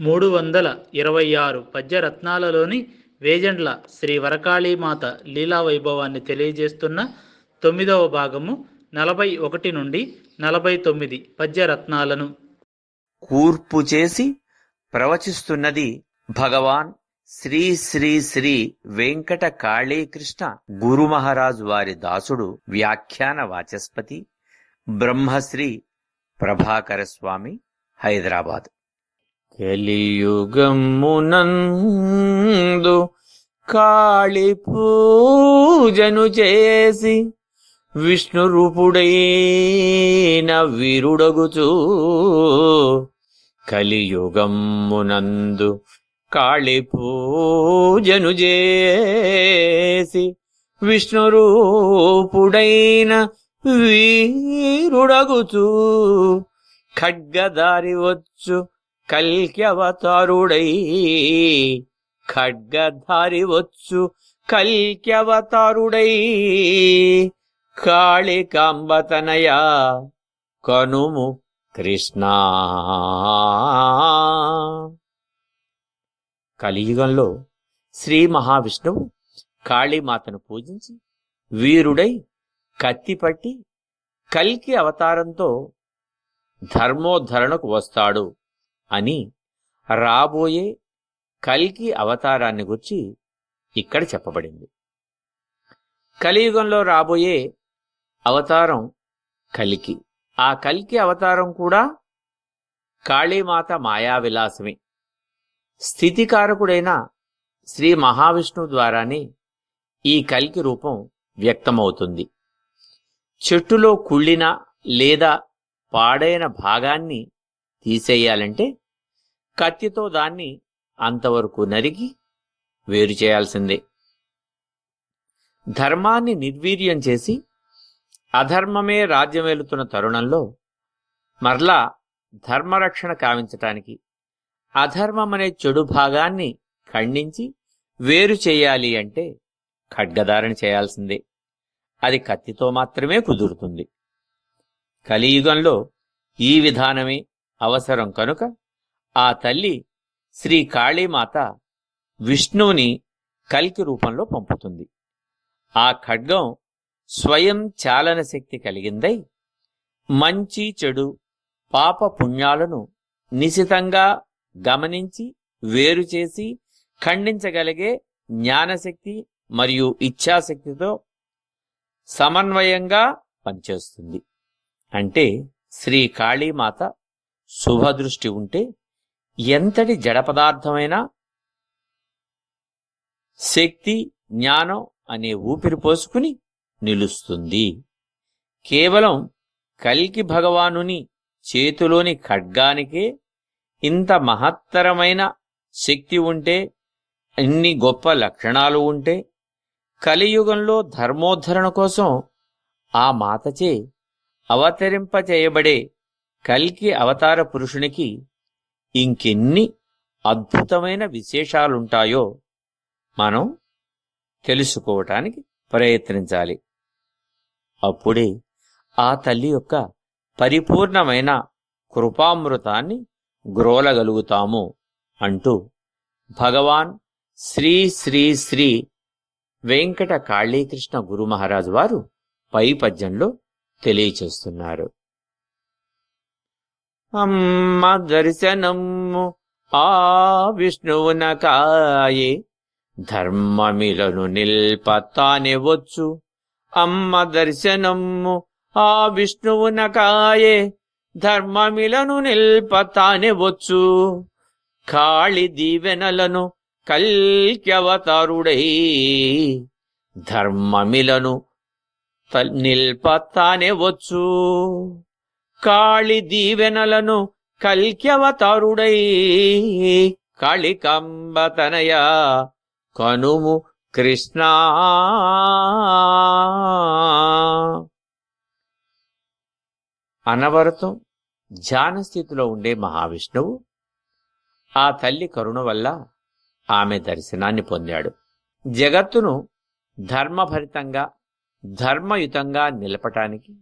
మూడు వందల ఇరవై ఆరు పద్యరత్నాలలోని వేజండ్ల శ్రీ వరకాళీమాత లీలా వైభవాన్ని తెలియజేస్తున్న తొమ్మిదవ భాగము నలభై ఒకటి నుండి నలభై తొమ్మిది పద్యరత్నాలను. కూర్పు చేసి ప్రవచిస్తున్నది భగవాన్ శ్రీ శ్రీ శ్రీ వెంకట కాళీకృష్ణ గురు మహారాజు వారి దాసుడు వ్యాఖ్యాన వాచస్పతి బ్రహ్మశ్రీ ప్రభాకర స్వామి హైదరాబాద్. కలియుగమునందు కాళి పూజను చేసి విష్ణు రూపుడైన వీరుడగుచూ కలియుగమునందు కాళి పూజను చేసి విష్ణు రూపుడైన వీరుడగుచూ ఖడ్గదారి వచ్చు కల్క్యవతారుడై ఖడ్గధారి వచ్చు కల్క్యవతారుడై. కాళికాంబతనయ కనుము కృష్ణ. కలియుగంలో శ్రీ మహావిష్ణువు కాళీమాతను పూజించి వీరుడై కత్తిపట్టి కల్కి అవతారంతో ధర్మోద్ధరణకు వస్తాడు. అని రాబోయే కల్కి అవతారాన్ని గురించి ఇక్కడ చెప్పబడింది. కలియుగంలో రాబోయే అవతారం కలికి. ఆ కలికి అవతారం కూడా కాళీమాత మాయావిలాసమే. స్థితికారకుడైన శ్రీ మహావిష్ణువు ద్వారానే ఈ కలికి రూపం వ్యక్తమవుతుంది. చెట్టులో కుళ్ళిన లేదా పాడైన భాగాన్ని తీసేయాలంటే కత్తితో దాన్ని అంతవరకు నరికి వేరు చేయాల్సిందే. ధర్మాన్ని నిర్వీర్యం చేసి అధర్మమే రాజ్యమేలుతున్న తరుణంలో మరలా ధర్మరక్షణ కావించటానికి అధర్మం అనే చెడు భాగాన్ని ఖండించి వేరు చేయాలి అంటే ఖడ్గధారణ చేయాల్సిందే. అది కత్తితో మాత్రమే కుదురుతుంది. కలియుగంలో ఈ విధానమే అవసరం కనుక ఆ తల్లి శ్రీ కాళీమాత విష్ణువుని కల్కి రూపంలో పంపుతుంది. ఆ ఖడ్గం స్వయం చాలన శక్తి కలిగిందై మంచి చెడు పాప పుణ్యాలను నిశితంగా గమనించి వేరు చేసి ఖండించగలిగే జ్ఞానశక్తి మరియు ఇచ్ఛాశక్తితో సమన్వయంగా పనిచేస్తుంది. అంటే శ్రీ కాళీమాత శుభదృష్టి ఉంటే ఎంతటి జడ పదార్థమైనా శక్తి జ్ఞానం అనే ఊపిరి పోసుకుని నిలుస్తుంది. కేవలం కల్కి భగవానుని చేతిలోని ఖడ్గానికే ఇంత మహత్తరమైన శక్తి ఉంటే ఇన్ని గొప్ప లక్షణాలు ఉంటే కలియుగంలో ధర్మోద్ధరణ కోసం ఆ మాతచే అవతరింపచేయబడే కల్కి అవతార పురుషునికి ఇంకెన్ని అద్భుతమైన విశేషాలుంటాయో మనం తెలుసుకోవటానికి ప్రయత్నించాలి. అప్పుడే ఆ తల్లి యొక్క పరిపూర్ణమైన కృపామృతాన్ని గ్రోలగలుగుతాము అంటూ భగవాన్ శ్రీ శ్రీ శ్రీ వెంకట కాళీకృష్ణ గురు మహారాజు వారు పై పద్యంలో తెలియచేస్తున్నారు. అమ్మ దర్శనము ఆ విష్ణువున కాయే ధర్మమిలను నిల్పతానే వచ్చు. అమ్మ దర్శనము ఆ విష్ణువున కాయే ధర్మమిలను నిల్పతానే వచ్చు. కాళి దీవెనలను కల్క్యవతారుడై. ధర్మమిలను నిల్పతానే వచ్చు. కాళి దీవెనలను కల్క్యవతారుడై. కళికంబతనయ కనుము కృష్ణా. అనవరతం ధ్యాన స్థితిలో ఉండే మహావిష్ణువు ఆ తల్లి కరుణ వల్ల ఆమె దర్శనాన్ని పొందాడు. జగత్తును ధర్మభరితంగా ధర్మయుతంగా నిలపటానికి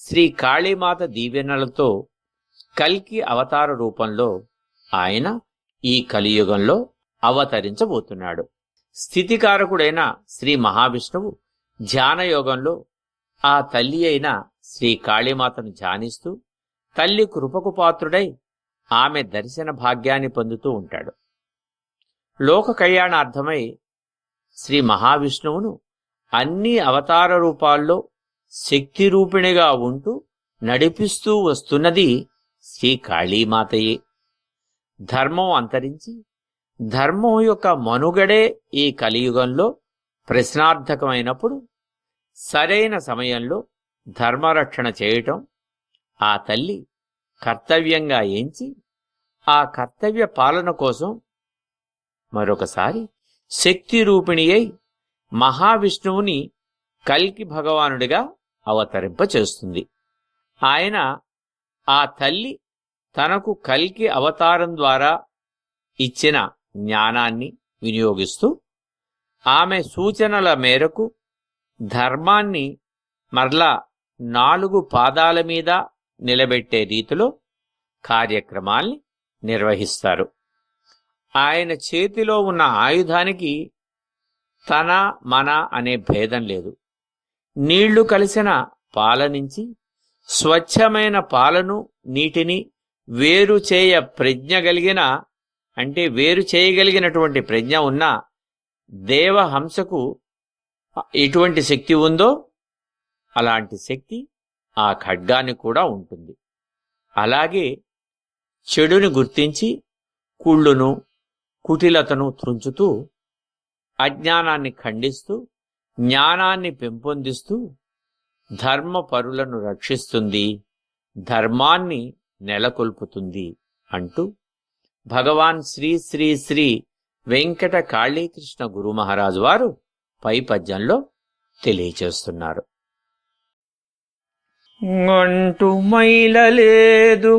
శ్రీ కాళీమాత దీవెనలతో కల్కి అవతార రూపంలో ఆయన ఈ కలియుగంలో అవతరించబోతున్నాడు. స్థితికారకుడైన శ్రీ మహావిష్ణువు ధ్యానయోగంలో ఆ తల్లి అయిన శ్రీ కాళీమాతను ధ్యానిస్తూ తల్లి కృపకు పాత్రుడై ఆమె దర్శన భాగ్యాన్ని పొందుతూ ఉంటాడు. లోక కళ్యాణార్థమై శ్రీ మహావిష్ణువును అన్ని అవతార రూపాల్లో శక్తి రూపిణిగా ఉంటూ నడిపిస్తూ వస్తున్నది శ్రీ కాళీమాతయే ధర్మం అంతరించి ధర్మం యొక్క మనుగడే ఈ కలియుగంలో ప్రశ్నార్థకమైనప్పుడు సరైన సమయంలో ధర్మరక్షణ చేయటం ఆ తల్లి కర్తవ్యంగా ఎంచి ఆ కర్తవ్య పాలన కోసం మరొకసారి శక్తి రూపిణి అయి మహావిష్ణువుని కల్కి భగవానుడిగా అవతరింపచేస్తుంది. ఆయన ఆ తల్లి తనకు కల్కి అవతారం ద్వారా ఇచ్చిన జ్ఞానాన్ని వినియోగిస్తూ ఆమె సూచనల మేరకు ధర్మాన్ని మరలా నాలుగు పాదాల మీద నిలబెట్టే రీతిలో కార్యక్రమాల్ని నిర్వహిస్తారు. ఆయన చేతిలో ఉన్న ఆయుధానికి తన మన అనే భేదం లేదు. నీళ్ళు కలిసిన పాల నుంచి స్వచ్ఛమైన పాలను నీటిని వేరు చేయ ప్రజ్ఞ కలిగిన అంటే వేరు చేయగలిగినటువంటి ప్రజ్ఞ ఉన్న దేవహంసకు ఎటువంటి శక్తి ఉందో అలాంటి శక్తి ఆ ఖడ్గాన్ని కూడా ఉంటుంది. అలాగే చెడుని గుర్తించి కుళ్ళును కుటిలతను త్రుంచుతూ అజ్ఞానాన్ని ఖండిస్తూ జ్ఞానాన్ని పెంపొందిస్తూ ధర్మపరులను రక్షిస్తుంది ధర్మాన్ని నెలకొల్పుతుంది అంటూ భగవాన్ శ్రీ శ్రీ శ్రీ వెంకట కాళీకృష్ణ గురు మహారాజు వారు పై పద్యంలో తెలియచేస్తున్నారు అంటు మైలలేదు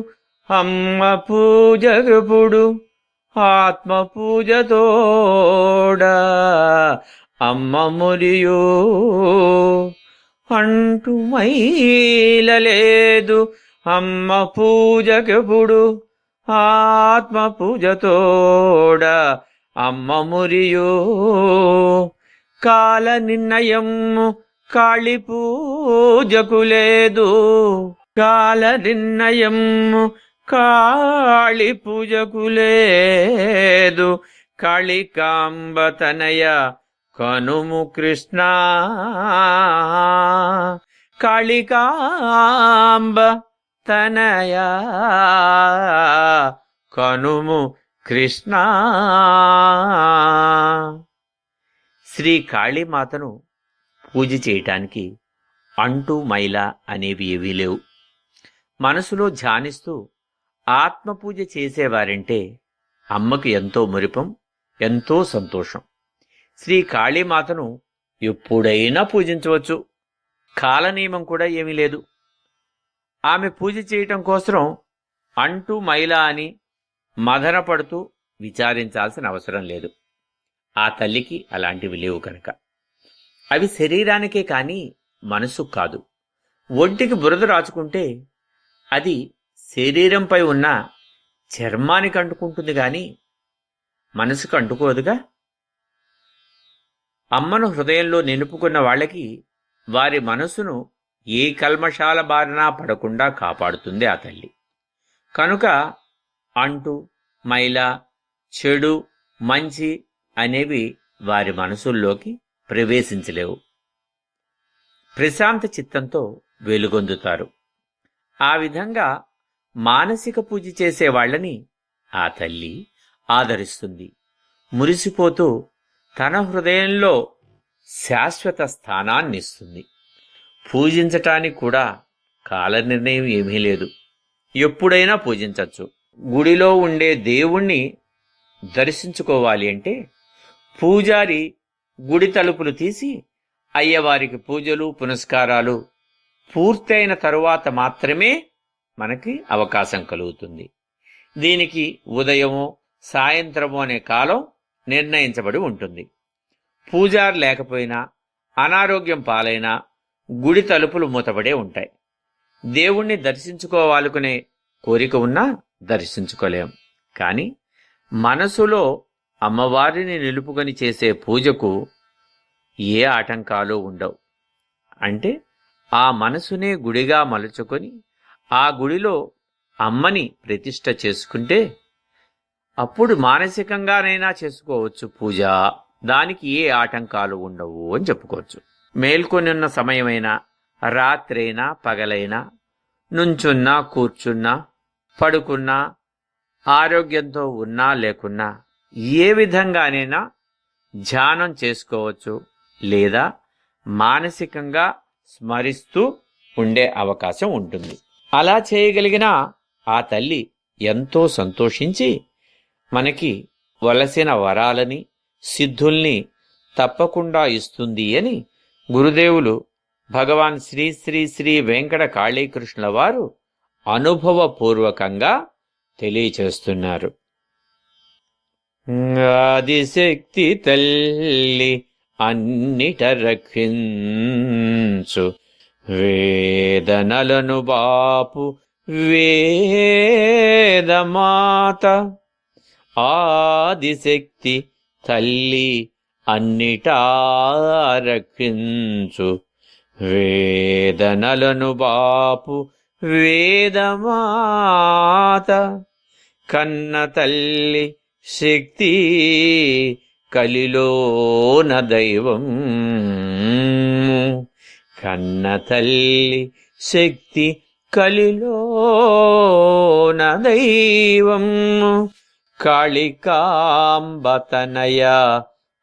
అమ్మ పూజ ఆత్మ పూజతోడా అమ్మ మురియో అంటు మైలలేదు అమ్మ పూజకెప్పుడు ఆత్మ పూజతోడ అమ్మ మురియో కాల నిర్ణయము కాళి పూజకు లేదు. కాల నిర్ణయము కాళి పూజకు లేదు. కాళికాంబతనయ కనుము కృష్ణ కాళికాంబ తనయ కనుము కృష్ణ. శ్రీ కాళీమాతను పూజ చేయటానికి అంటూ మైల అనేవి ఏవీ లేవు. మనసులో ధ్యానిస్తూ ఆత్మపూజ చేసేవారంటే అమ్మకు ఎంతో మురిపం ఎంతో సంతోషం. శ్రీ కాళీమాతను ఎప్పుడైనా పూజించవచ్చు. కాలనియమం కూడా ఏమీ లేదు. ఆమె పూజ చేయటం కోసం అంటూ మైల అని మదనపడుతూ విచారించాల్సిన అవసరం లేదు. ఆ తల్లికి అలాంటివి లేవు కనుక. అవి శరీరానికే కానీ మనసు కాదు. ఒంటికి బురద రాచుకుంటే అది శరీరంపై ఉన్న చర్మానికి అంటుకుంటుంది కానీ మనసుకు అంటుకోదుగా? అమ్మను హృదయంలో నిలుపుకున్న వాళ్ళకి వారి మనసును ఏ కల్మషాల బారినా పడకుండా కాపాడుతుంది ఆ తల్లి. కనుక అంటు మైల చెడు మంచి అనేవి వారి మనసుల్లోకి ప్రవేశించలేవు. ప్రశాంత చిత్తంతో వెలుగొందుతారు. ఆ విధంగా మానసిక పూజ చేసే వాళ్ళని ఆ తల్లి ఆదరిస్తుంది. మురిసిపోతూ తన హృదయంలో శాశ్వత స్థానాన్ని ఇస్తుంది పూజించటానికి కూడా కాల నిర్ణయం ఏమీ లేదు. ఎప్పుడైనా పూజించవచ్చు గుడిలో ఉండే దేవుణ్ణి దర్శించుకోవాలి అంటే పూజారి గుడి తలుపులు తీసి అయ్యవారికి పూజలు పునస్కారాలు పూర్తయిన తరువాత మాత్రమే మనకి అవకాశం కలుగుతుంది. దీనికి ఉదయమో సాయంత్రమో అనే కాలం నిర్ణయించబడి ఉంటుంది. పూజారు లేకపోయినా అనారోగ్యం పాలైనా గుడి తలుపులు మూతబడే ఉంటాయి. దేవుణ్ణి దర్శించుకోవాలనుకునే కోరిక ఉన్నా దర్శించుకోలేం. కానీ మనసులో అమ్మవారిని నిలుపుకొని చేసే పూజకు ఏ ఆటంకాలు ఉండవు. అంటే ఆ మనసునే గుడిగా మలుచుకొని ఆ గుడిలో అమ్మని ప్రతిష్ట చేసుకుంటే అప్పుడు మానసికంగానైనా చేసుకోవచ్చు పూజ. దానికి ఏ ఆటంకాలు ఉండవు అని చెప్పుకోవచ్చు. మేల్కొని ఉన్న సమయమైనా రాత్రైనా పగలైనా నుంచున్నా కూర్చున్నా పడుకున్నా ఆరోగ్యంతో ఉన్నా లేకున్నా ఏ విధంగానైనా ధ్యానం చేసుకోవచ్చు లేదా మానసికంగా స్మరిస్తూ ఉండే అవకాశం ఉంటుంది. అలా చేయగలిగిన ఆ తల్లి ఎంతో సంతోషించి మనకి వలసిన వరాలని సిద్ధుల్ని తప్పకుండా ఇస్తుంది అని గురుదేవులు భగవాన్ శ్రీ శ్రీ శ్రీ వెంకట కాళీకృష్ణుల వారు అనుభవపూర్వకంగా తెలియచేస్తున్నారు. ఆదిశక్తి తల్లి అన్నిట రక్షించు. వేదనలను బాపు వేదమాత ఆదిశక్తి తల్లి అన్నిటా రక్షించు. వేదనలను బాపు వేదమాత కన్న తల్లి శక్తి కలిలోన దైవం. కన్న తల్లి శక్తి కలిలోన దైవం. కాళికాంబతనయ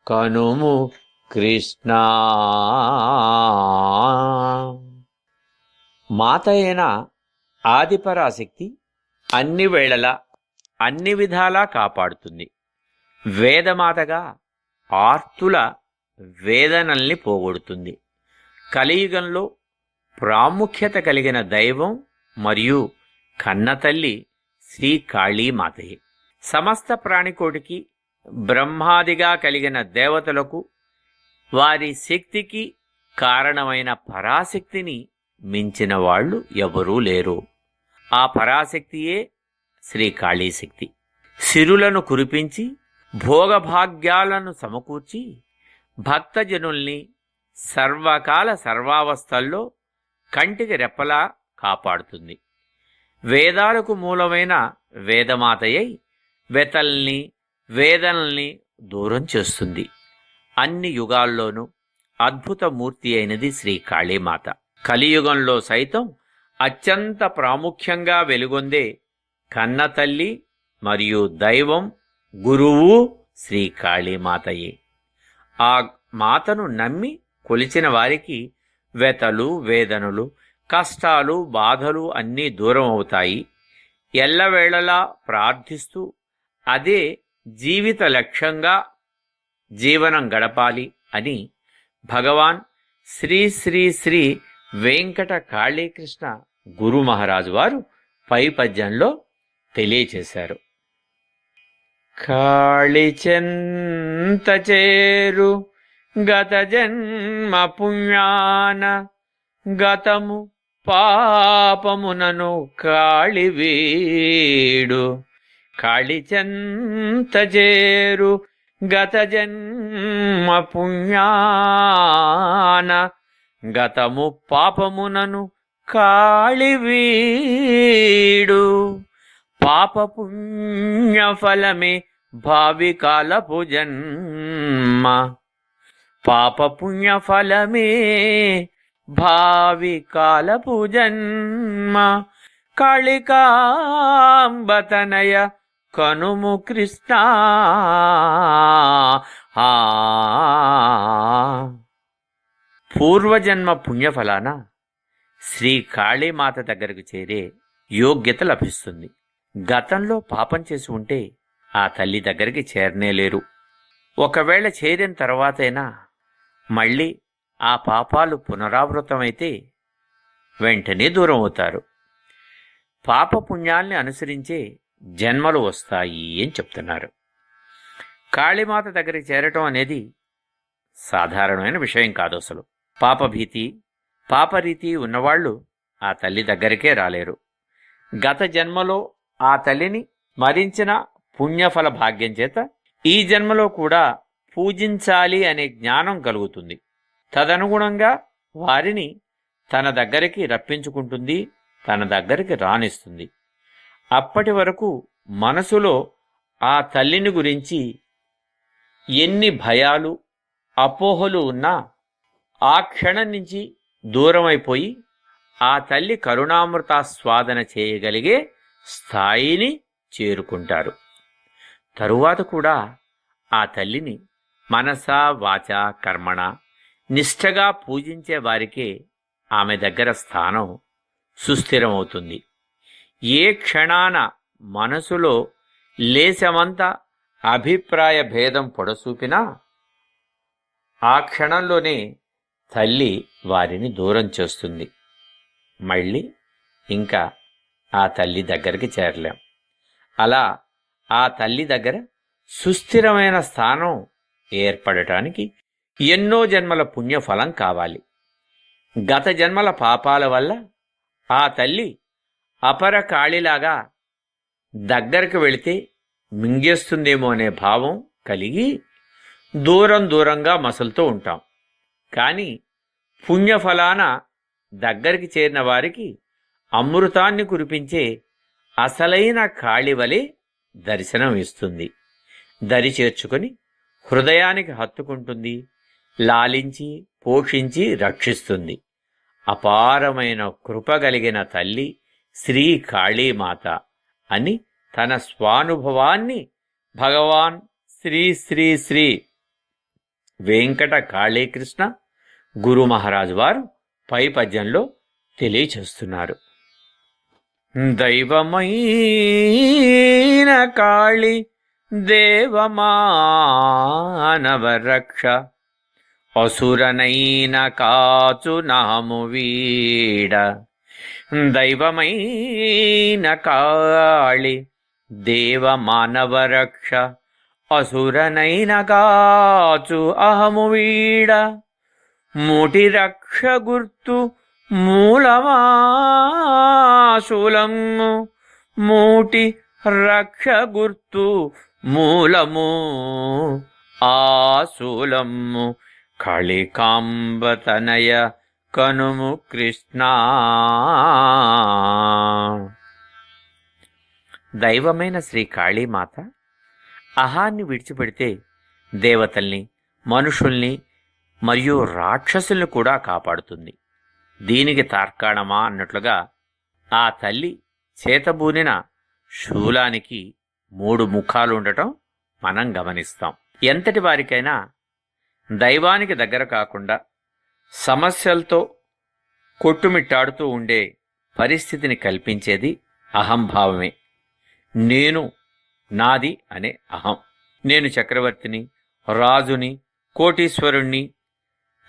కనుము కృష్ణ. మాత అయిన ఆదిపరాశక్తి అన్ని వేళలా అన్ని విధాలా కాపాడుతుంది. వేదమాతగా ఆర్తుల వేదనల్ని పోగొడుతుంది. కలియుగంలో ప్రాముఖ్యత కలిగిన దైవం మరియు కన్నతల్లి శ్రీ కాళీమాతయే. సమస్త ప్రాణికోటికి బ్రహ్మాదిగా కలిగిన దేవతలకు వారి శక్తికి కారణమైన పరాశక్తిని మించిన వాళ్ళు ఎవరూ లేరు. ఆ పరాశక్తియే శ్రీ కాళీశక్తి. సిరులను కురిపించి భోగభాగ్యాలను సమకూర్చి భక్తజనుల్ని సర్వకాల సర్వావస్థల్లో కంటికి రెప్పలా కాపాడుతుంది. వేదాలకు మూలమైన వేదమాతయై వెతల్ని వేదనల్ని దూరం చేస్తుంది. అన్ని యుగాల్లోనూ అద్భుత మూర్తి అయినది శ్రీ కాళీమాత. కలియుగంలో సైతం అత్యంత ప్రాముఖ్యంగా వెలుగొందే కన్నతల్లి మరియు దైవం గురువు శ్రీ కాళీమాతయే. ఆ మాతను నమ్మి కొలిచిన వారికి వెతలు వేదనలు కష్టాలు బాధలు అన్నీ దూరం అవుతాయి ఎల్లవేళలా ప్రార్థిస్తూ అదే జీవిత లక్ష్యంగా జీవనం గడపాలి అని భగవాన్ శ్రీ శ్రీ శ్రీ వెంకట కాళీకృష్ణ గురు మహారాజు వారు పై పద్యంలో తెలియచేశారు కాళిచెంత చేరు గత జన్మ పుణ్యాన గతము పాపమునను కాళివీడు కాళిచెంత చేరు గత జన్మ పుణ్యాన గతము పాపమునను కాళివీడు. పాప పుణ్య ఫలమే భావి కాలపు జన్మ. పాప పుణ్య ఫలమే భావి కాలపు జన్మ. కాళికాంబతనయ కనుము కృష్ణ ఆ. పూర్వజన్మ పుణ్యఫలాన శ్రీ కాళీమాత దగ్గరకు చేరే యోగ్యత లభిస్తుంది. గతంలో పాపం చేసి ఉంటే ఆ తల్లి దగ్గరికి చేరనేలేరు ఒకవేళ చేరిన తర్వాతైనా మళ్ళీ ఆ పాపాలు పునరావృతమైతే వెంటనే దూరం అవుతారు పాపపుణ్యాల్ని అనుసరించే జన్మలు వస్తాయి అని చెప్తున్నారు. కాళీమాత దగ్గరికి చేరటం అనేది సాధారణమైన విషయం కాదు అసలు. పాపభీతి పాపరీతి ఉన్నవాళ్ళు ఆ తల్లి దగ్గరికే రాలేరు. గత జన్మలో ఆ తల్లిని మరించిన పుణ్యఫల భాగ్యం చేత ఈ జన్మలో కూడా పూజించాలి అనే జ్ఞానం కలుగుతుంది. తదనుగుణంగా వారిని తన దగ్గరికి రప్పించుకుంటుంది తన దగ్గరికి రానిస్తుంది అప్పటి వరకు మనసులో ఆ తల్లిని గురించి ఎన్ని భయాలు అపోహలు ఉన్నా ఆ క్షణం నుంచి దూరమైపోయి ఆ తల్లి కరుణామృతాస్వాదన చేయగలిగే స్థాయిని చేరుకుంటారు. తరువాత కూడా ఆ తల్లిని మనస వాచ కర్మణ నిష్ఠగా పూజించే వారికే ఆమె దగ్గర స్థానం సుస్థిరమవుతుంది. ఏ క్షణాన మనసులో లేశమంత అభిప్రాయ భేదం పొడసూపినా ఆ క్షణంలోనే తల్లి వారిని దూరం చేస్తుంది. మళ్ళీ ఇంకా ఆ తల్లి దగ్గరికి చేరలేం. అలా ఆ తల్లి దగ్గర సుస్థిరమైన స్థానం ఏర్పడటానికి ఎన్నో జన్మల పుణ్యఫలం కావాలి. గత జన్మల పాపాల వల్ల ఆ తల్లి అపర కాళిలాగా దగ్గరకు వెళితే మింగేస్తుందేమో అనే భావం కలిగి దూరం దూరంగా మసలుతూ ఉంటాం. కానీ పుణ్యఫలాన దగ్గరికి చేరిన వారికి అమృతాన్ని కురిపించే అసలైన కాళివలే దర్శనం ఇస్తుంది. దరి చేర్చుకొని హృదయానికి హత్తుకుంటుంది లాలించి పోషించి రక్షిస్తుంది. అపారమైన కృప కలిగిన తల్లి శ్రీ కాళీమాత అని తన స్వానుభవాన్ని భగవాన్ శ్రీ శ్రీ శ్రీ వెంకట కాళీకృష్ణ గురు మహారాజు వారు పై పద్యంలో తెలియచేస్తున్నారు. దైవమైన కాళి దేవమానవరక్ష అసురనైన కాచు నాము వీడ. దైవమైన కాళి దేవ దేవమానవరక్ష అసురనైన కాచు అహము వీడ. ముటి రక్ష గుర్తు మూలమాశూలము మూటి రక్ష గుర్తు మూలము ఆశూలము. కళికాంబతనయ కనుము కృష్ణ. దైవమైన శ్రీ కాళీమాత అహాన్ని విడిచిపెడితే దేవతల్ని మనుషుల్ని మరియు రాక్షసుల్ని కూడా కాపాడుతుంది. దీనికి తార్కాణమా అన్నట్లుగా ఆ తల్లి చేతబూనిన శూలానికి మూడు ముఖాలు ఉండటం మనం గమనిస్తాం. ఎంతటి వారికైనా దైవానికి దగ్గర కాకుండా సమస్యలతో కొట్టుమిట్టాడుతూ ఉండే పరిస్థితిని కల్పించేది అహంభావమే. నేను నాది అనే అహం. నేను చక్రవర్తిని రాజుని కోటీశ్వరుణ్ణి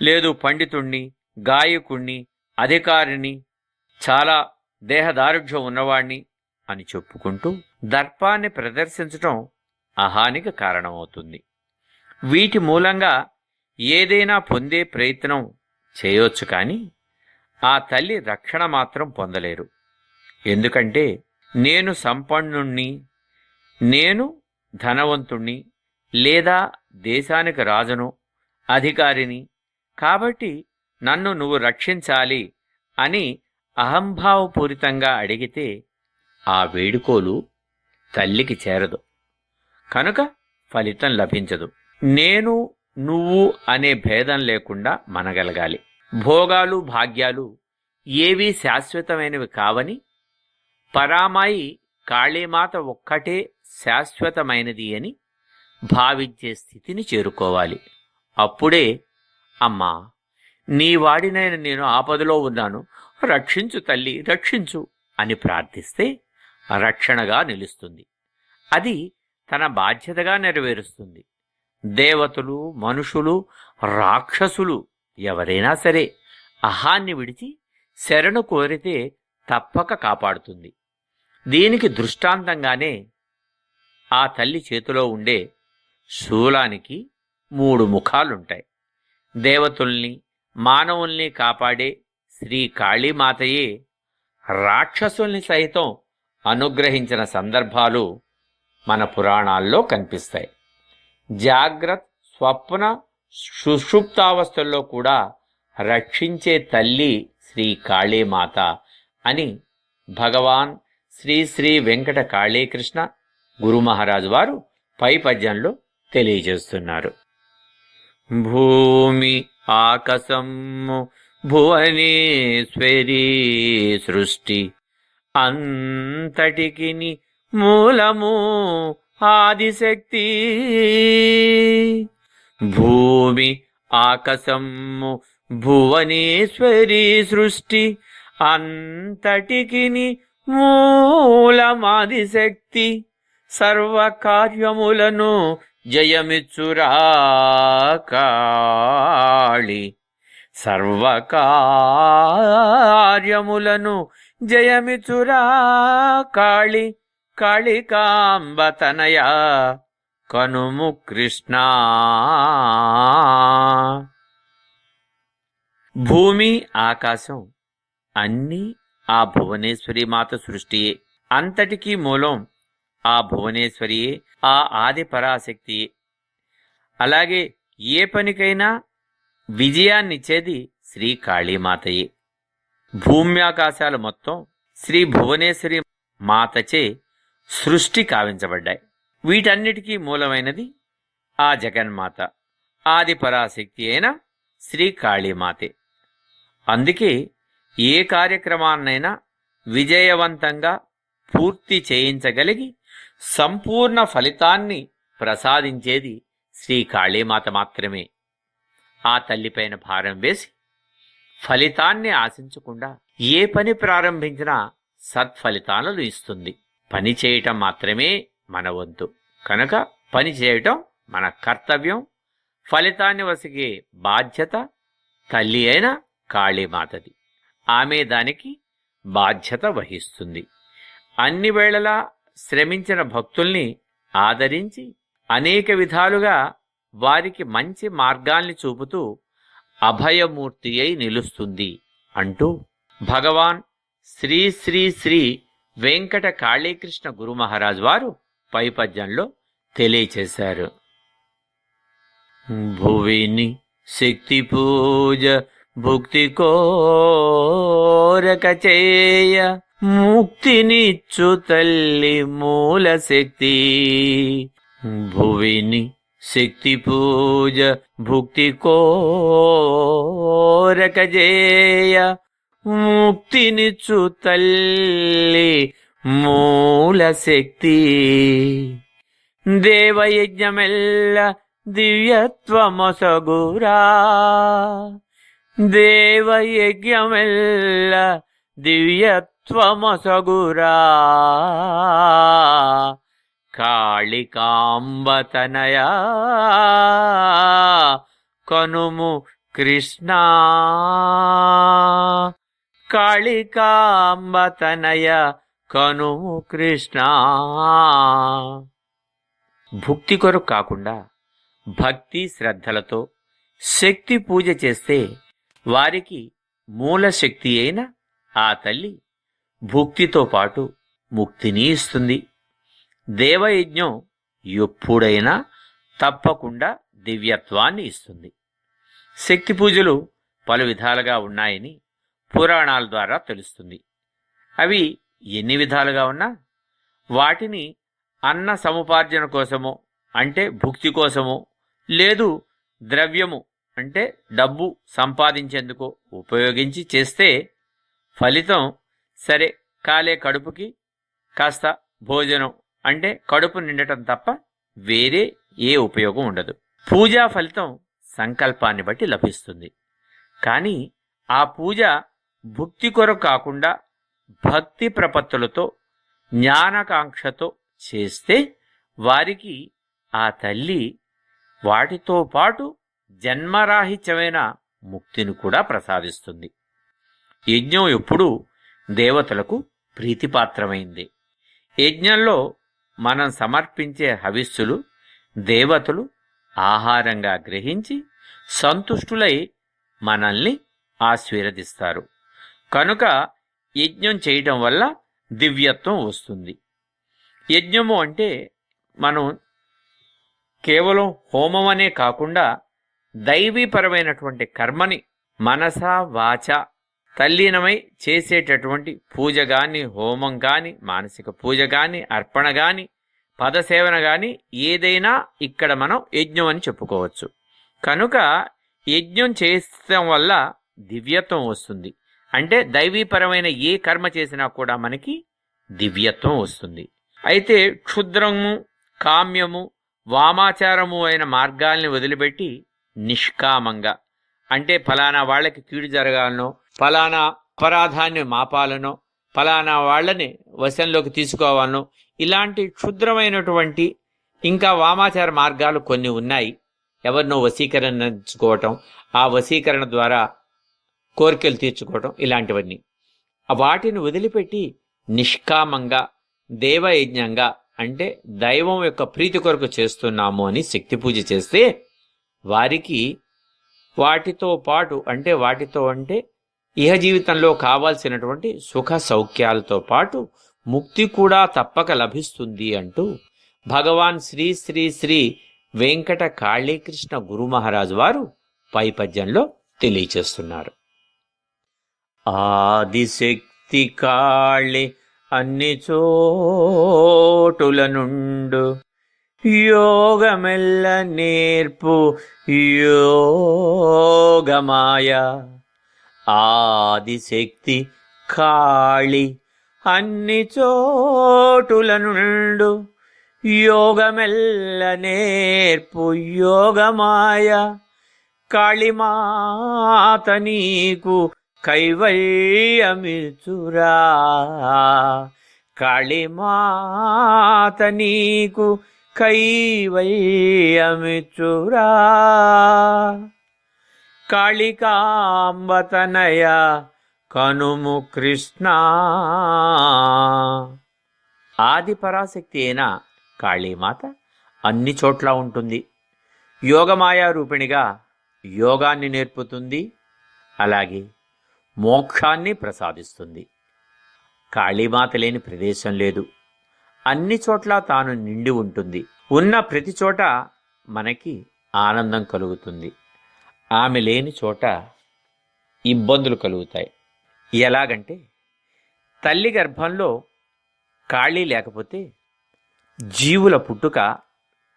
లేదు పండితుణ్ణి గాయకుణ్ణి అధికారిని చాలా దేహదారుఢ్యం ఉన్నవాణ్ణి అని చెప్పుకుంటూ దర్పాన్ని ప్రదర్శించటం అహానికి కారణమవుతుంది. వీటి మూలంగా ఏదైనా పొందే ప్రయత్నం చేయొచ్చు కానీ ఆ తల్లి రక్షణ మాత్రం పొందలేరు. ఎందుకంటే నేను సంపన్నుణ్ణి నేను ధనవంతుణ్ణి లేదా దేశానికి రాజును అధికారిని కాబట్టి నన్ను నువ్వు రక్షించాలి అని అహంభావపూరితంగా అడిగితే ఆ వేడుకోలు తల్లికి చేరదు. కనుక ఫలితం లభించదు. నేను నువ్వు అనే భేదం లేకుండా మనగలగాలి. భోగాలు భాగ్యాలు ఏవీ శాశ్వతమైనవి కావని పరామాయి కాళీమాత ఒక్కటే శాశ్వతమైనది అని భావించే స్థితిని చేరుకోవాలి. అప్పుడే అమ్మా నీ వాడినైన నేను ఆపదలో ఉన్నాను. రక్షించు తల్లి రక్షించు అని ప్రార్థిస్తే రక్షణగా నిలుస్తుంది. అది తన బాధ్యతగా నెరవేరుస్తుంది. దేవతలు మనుషులు రాక్షసులు ఎవరైనా సరే అహాన్ని విడిచి శరణు కోరితే తప్పక కాపాడుతుంది. దీనికి దృష్టాంతంగానే ఆ తల్లి చేతిలో ఉండే శూలానికి మూడు ముఖాలుంటాయి. దేవతల్ని మానవుల్ని కాపాడే శ్రీ కాళీమాతయే రాక్షసుల్ని సైతం అనుగ్రహించిన సందర్భాలు మన పురాణాల్లో కనిపిస్తాయి. జాగ్రత్త స్వప్న సుషుప్తావస్థల్లో కూడా రక్షించే తల్లి శ్రీ కాళీమాత అని భగవాన్ శ్రీ శ్రీ వెంకట కాళీకృష్ణ గురు మహారాజు వారు పై పద్యంలో తెలియజేస్తున్నారు. భూమి ఆకాశము భువనేశ్వరి సృష్టి అంతటికి మూలము ఆదిశక్తి. భూమి ఆకాశము భువనేశ్వరి సృష్టి అంతటికి మూలమాదిశక్తి. సర్వకార్యములను జయమిచ్చురా కాళి సర్వకార్యములను జయమిచురా కాళి కళికాంబతనయ కనుము కృష్ణ. భూమి ఆకాశం అన్నీ ఆ భువనేశ్వరి మాత సృష్టియే. అంతటికీ మూలం ఆ భువనేశ్వరియే ఆ ఆది పరాశక్తియే. అలాగే ఏ పనికైనా విజయాన్నిచ్చేది శ్రీ కాళీమాతయే. భూమ్యాకాశాలు మొత్తం శ్రీ భువనేశ్వరి మాతచే సృష్టి కావించబడ్డాయి. వీటన్నిటికీ మూలమైనది ఆ జగన్మాత. ఆది పరాశక్తి అయిన శ్రీ కాళీమాతే. అందుకే ఏ కార్యక్రమాన్నైనా విజయవంతంగా పూర్తి చేయించగలిగి సంపూర్ణ ఫలితాన్ని ప్రసాదించేది శ్రీ కాళీమాత మాత్రమే. ఆ తల్లిపైన భారం వేసి ఫలితాన్ని ఆశించకుండా ఏ పని ప్రారంభించినా సత్ఫలితాలను ఇస్తుంది. పని చేయటం మాత్రమే మన వంతు కనుక పని చేయటం మన కర్తవ్యం. ఫలితాన్ని వసిగే బాధ్యత తల్లి అయిన కాళీమాతది. ఆమె దానికి బాధ్యత వహిస్తుంది. అన్ని వేళలా శ్రమించిన భక్తుల్ని ఆదరించి అనేక విధాలుగా వారికి మంచి మార్గాల్ని చూపుతూ అభయమూర్తి అయి నిలుస్తుంది అంటూ భగవాన్ శ్రీ శ్రీ శ్రీ వెంకట కాళీకృష్ణ గురు మహారాజ్ వారు పై పద్యంలో తెలియచేశారు. భువిని శక్తి పూజ భుక్తి కోరక చేయ ముక్తినిచ్చు తల్లి మూల శక్తి. భువిని శక్తి పూజ భుక్తి కోరక చేయ ముక్తినిచ్చు తల్లి మూల శక్తి. దేవయజ్ఞమెల్ల దివ్యత్వమొసగురా. దేవయజ్ఞమెల్ల దివ్యత్వమొసగురా. కాళికాంబతనయా కనుము కృష్ణా. కాళికాంబతనయ కనుము కృష్ణ. భుక్తి కొరకు కాకుండా భక్తి శ్రద్ధలతో శక్తి పూజ చేస్తే వారికి మూల శక్తి అయిన ఆ తల్లి భుక్తితో పాటు ముక్తిని ఇస్తుంది. దేవయజ్ఞం ఎప్పుడైనా తప్పకుండా దివ్యత్వాన్ని ఇస్తుంది. శక్తి పూజలు పలు విధాలుగా ఉన్నాయని పురాణాల ద్వారా తెలుస్తుంది. అవి ఎన్ని విధాలుగా ఉన్నా వాటిని అన్న సముపార్జన కోసమో అంటే భుక్తి కోసమో లేదు ద్రవ్యము అంటే డబ్బు సంపాదించేందుకు ఉపయోగించి చేస్తే ఫలితం సరే కాలే కడుపుకి కాస్త భోజనం అంటే కడుపు నిండటం తప్ప వేరే ఏ ఉపయోగం ఉండదు. పూజా ఫలితం సంకల్పాన్ని బట్టి లభిస్తుంది. కానీ ఆ పూజ భుక్తి కొరకు కాకుండా భక్తి ప్రపత్తులతో జ్ఞానకాంక్షతో చేస్తే వారికి ఆ తల్లి వాటితో పాటు జన్మరాహిత్యమైన ముక్తిని కూడా ప్రసాదిస్తుంది. యజ్ఞం ఎప్పుడూ దేవతలకు ప్రీతిపాత్రమైంది. యజ్ఞంలో మనం సమర్పించే హవిస్సులు దేవతలు ఆహారంగా గ్రహించి సంతుష్టులై మనల్ని ఆశీర్వదిస్తారు. కనుక యజ్ఞం చేయటం వల్ల దివ్యత్వం వస్తుంది. యజ్ఞము అంటే మనం కేవలం హోమం అనే కాకుండా దైవీపరమైనటువంటి కర్మని మనస వాచ తల్లీనమై చేసేటటువంటి పూజ కానీ హోమం కానీ మానసిక పూజ కానీ అర్పణ కానీ పదసేవన కానీ ఏదైనా ఇక్కడ మనం యజ్ఞం అని చెప్పుకోవచ్చు. కనుక యజ్ఞం చేయడం వల్ల దివ్యత్వం వస్తుంది. అంటే దైవీపరమైన ఏ కర్మ చేసినా కూడా మనకి దివ్యత్వం వస్తుంది. అయితే క్షుద్రము కామ్యము వామాచారము అయిన మార్గాల్ని వదిలిపెట్టి నిష్కామంగా అంటే ఫలానా వాళ్ళకి కీడు జరగాలనో ఫలానా అపరాధాన్ని మాపాలనో ఫలానా వాళ్ళని వశంలోకి తీసుకోవాలనో ఇలాంటి క్షుద్రమైనటువంటి ఇంకా వామాచార మార్గాలు కొన్ని ఉన్నాయి. ఎవరినో వశీకరించుకోవటం ఆ వశీకరణ ద్వారా కోరికలు తీర్చుకోవటం ఇలాంటివన్నీ. వాటిని వదిలిపెట్టి నిష్కామంగా దేవయజ్ఞంగా అంటే దైవం యొక్క ప్రీతి కొరకు చేస్తున్నాము అని శక్తి పూజ చేస్తే వారికి వాటితో పాటు అంటే వాటితో అంటే ఇహ జీవితంలో కావాల్సినటువంటి సుఖ సౌఖ్యాలతో పాటు ముక్తి కూడా తప్పక లభిస్తుంది అంటూ భగవాన్ శ్రీ శ్రీ శ్రీ వెంకట కాళీకృష్ణ గురు మహారాజు వారు పై పద్యంలో తెలియచేస్తున్నారు. ఆదిశక్తి కాళి అన్ని చోటుల నుండు యోగమెల్ల నేర్పు యోగమాయ. ఆదిశక్తి కాళి అన్ని చోటుల నుండు యోగమెల్ల నేర్పు యోగమాయ. కాళిమాత నీకు కైవల్యమిచురా కాళిమాత నీకు కైవల్యమిచురా కాళికాంబతనయ కనుము కృష్ణ. ఆది పరాశక్తి అయిన కాళీమాత అన్ని చోట్ల ఉంటుంది. యోగమాయా రూపిణిగా యోగాన్ని నేర్పుతుంది. అలాగే మోక్షాన్ని ప్రసాదిస్తుంది. కాళీమాత లేని ప్రదేశం లేదు. అన్ని చోట్ల తాను నిండి ఉంటుంది. ఉన్న ప్రతి చోట మనకి ఆనందం కలుగుతుంది. ఆమె లేని చోట ఇబ్బందులు కలుగుతాయి. ఎలాగంటే తల్లి గర్భంలో ఖాళీ లేకపోతే జీవుల పుట్టుక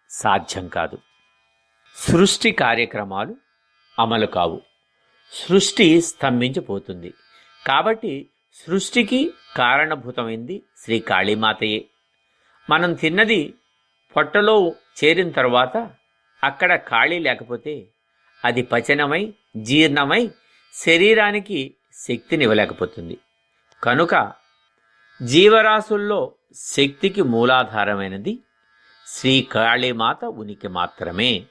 సాధ్యం కాదు. సృష్టి కార్యక్రమాలు అమలు కావు. సృష్టి స్తంభించిపోతుంది. కాబట్టి సృష్టికి కారణభూతమైంది శ్రీ కాళీమాతయే. మనం తిన్నది పొట్టలో చేరిన తర్వాత అక్కడ ఖాళీ లేకపోతే అది పచనమై జీర్ణమై శరీరానికి శక్తినివ్వలేకపోతుంది. కనుక జీవరాశుల్లో శక్తికి మూలాధారమైనది శ్రీ కాళీమాత ఉనికి మాత్రమే.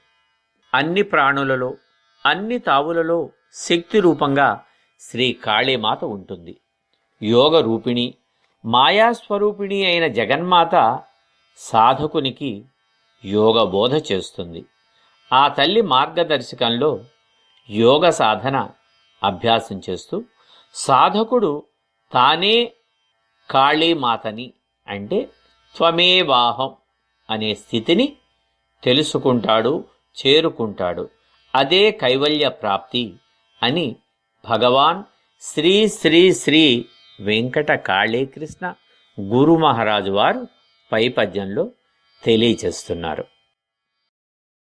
అన్ని ప్రాణులలో అన్ని తావులలో శక్తి రూపంగా శ్రీ కాళీమాత ఉంటుంది. యోగ రూపిణి మాయాస్వరూపిణి అయిన జగన్మాత సాధకునికి యోగ బోధ చేస్తుంది. ఆ తల్లి మార్గదర్శకంలో యోగ సాధన అభ్యాసం చేస్తూ సాధకుడు తానే కాళీమాతని అంటే త్వమేవాహం అనే స్థితిని తెలుసుకుంటాడు చేరుకుంటాడు. అదే కైవల్య ప్రాప్తి అని భగవాన్ శ్రీ శ్రీ శ్రీ వెంకట కాళీకృష్ణ గురు మహారాజు వారు పై పద్యంలో తెలియచేస్తున్నారు.